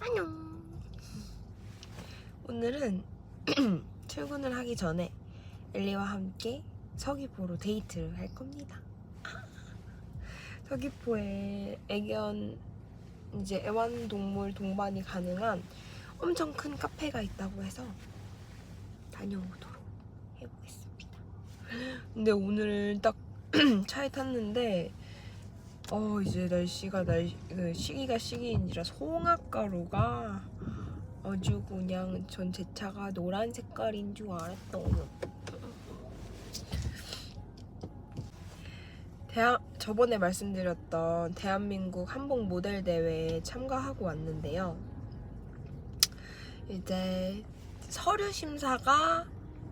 안녕. 오늘은 출근을 하기 전에 엘리와 함께 서귀포로 데이트를 할 겁니다. 서귀포에 애견 이제 애완동물 동반이 가능한 엄청 큰 카페가 있다고 해서 다녀오도록 해보겠습니다. 근데 오늘 딱 차에 탔는데 어 이제 날씨가 날그 시기가 시기인지라 송악가루가 아주 그냥 전 제 차가 노란 색깔인 줄 알았어요. 대한 저번에 말씀드렸던 대한민국 한복 모델 대회에 참가하고 왔는데요. 이제 서류 심사가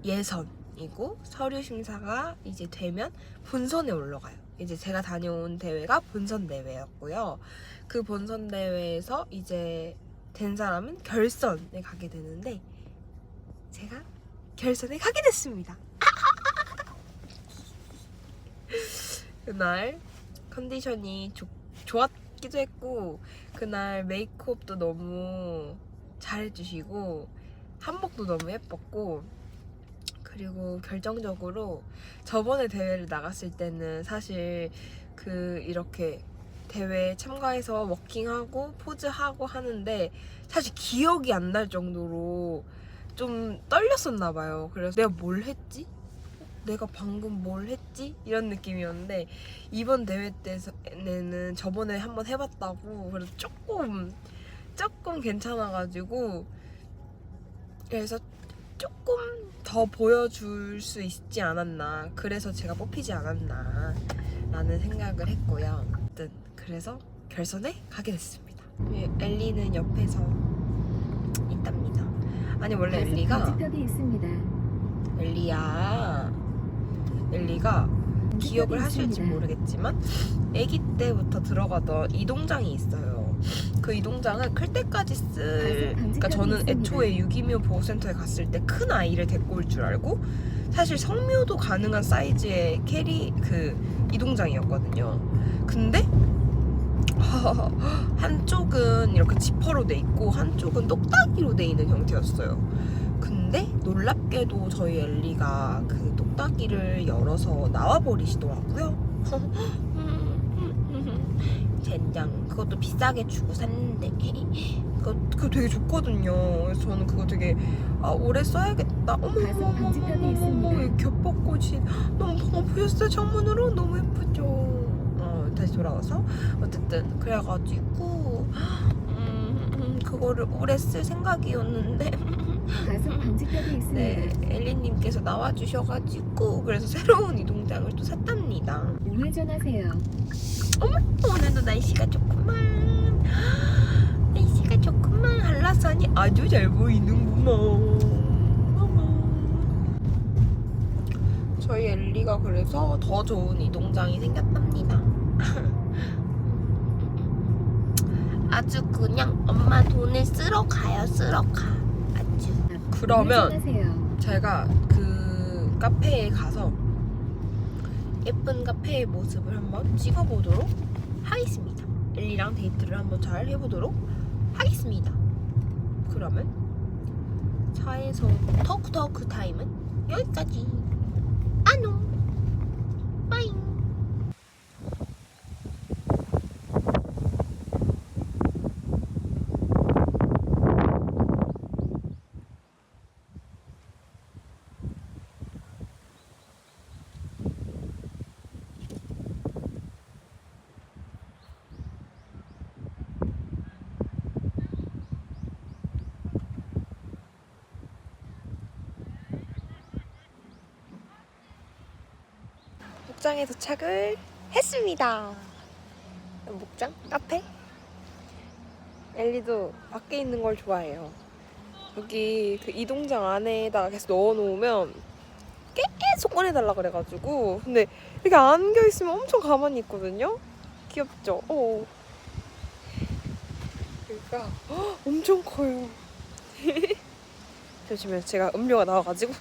예선이고 서류 심사가 이제 되면 본선에 올라가요. 이제 제가 다녀온 대회가 본선 대회였고요. 그 본선 대회에서 이제 된 사람은 결선에 가게 되는데 제가 결선에 가게 됐습니다. 그날 컨디션이 좋, 좋았기도 했고 그날 메이크업도 너무 잘해주시고 한복도 너무 예뻤고 그리고 결정적으로 저번에 대회를 나갔을 때는 사실 그 이렇게 대회에 참가해서 워킹하고 포즈하고 하는데 사실 기억이 안 날 정도로 좀 떨렸었나 봐요. 그래서 내가 뭘 했지? 내가 방금 뭘 했지? 이런 느낌이었는데 이번 대회 때는 저번에 한번 해봤다고 그래서 조금 조금 괜찮아가지고 그래서 조금 더 보여줄 수 있지 않았나. 그래서 제가 뽑히지 않았나 라는 생각을 했고요. 아무튼 그래서 결선에 가게 됐습니다. 예, 엘리는 옆에서 있답니다. 아니 원래 엘리가. 엘리야. 엘리가 기억을 하실지 모르겠지만 아기 때부터 들어가던 이동장이 있어요. 그 이동장을 클 때까지 쓸 그러니까 저는 애초에 유기묘 보호센터에 갔을 때 큰 아이를 데리고 올 줄 알고 사실 성묘도 가능한 사이즈의 캐리 그 이동장이었거든요. 근데 한쪽은 이렇게 지퍼로 돼 있고 한쪽은 똑딱이로 돼 있는 형태였어요. 근데 놀랍게도 저희 엘리가 그 똑딱이를 열어서 나와 버리시더라고요. 젠장 그것도 비싸게 주고 샀는데 그거, 그거 되게 좋거든요. 그래서 저는 그거 되게 아, 오래 써야겠다. 어머 어머 가슴 어머 방지턱이 어머 어머 있습니다. 이 겹벚꽃이 너무 방금 보였어요 창문으로 너무 예쁘죠. 어, 다시 돌아와서 어쨌든 그래가지고 음, 음, 그거를 오래 쓸 생각이었는데 가슴 방지턱이 있습니다. 네, 엘리님께서 나와주셔가지고 그래서 새로운 이동장을 또 샀 답니다. 우회전하세요. 오늘도 날씨가 좋구만. 날씨가 좋구만. 한라산이 아주 잘 보이는구만. 어머. 저희 엘리가 그래서 더 좋은 이동장이 생겼답니다. 아주 그냥 엄마 돈을 쓸어 가요, 쓸어 가. 아주. 그러면 우회전하세요. 제가 그 카페에 가서 예쁜 카페의 모습을 한번 찍어보도록 하겠습니다. 엘리랑 데이트를 한번 잘 해보도록 하겠습니다. 그러면 차에서 토크토크 타임은 여기까지. 안녕. 빠잉. 목장에 도착을 했습니다. 목장? 카페? 엘리도 밖에 있는 걸 좋아해요. 여기 그 이동장 안에다가 계속 넣어놓으면 계속 꺼내달라 그래가지고 근데 이렇게 안겨 있으면 엄청 가만히 있거든요. 귀엽죠? 어. 그러니까 헉, 엄청 커요. 잠시만요. 제가 음료가 나와가지고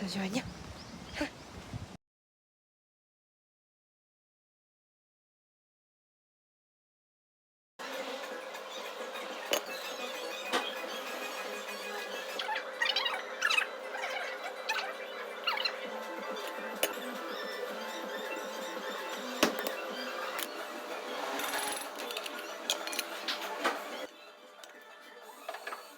잠시만요.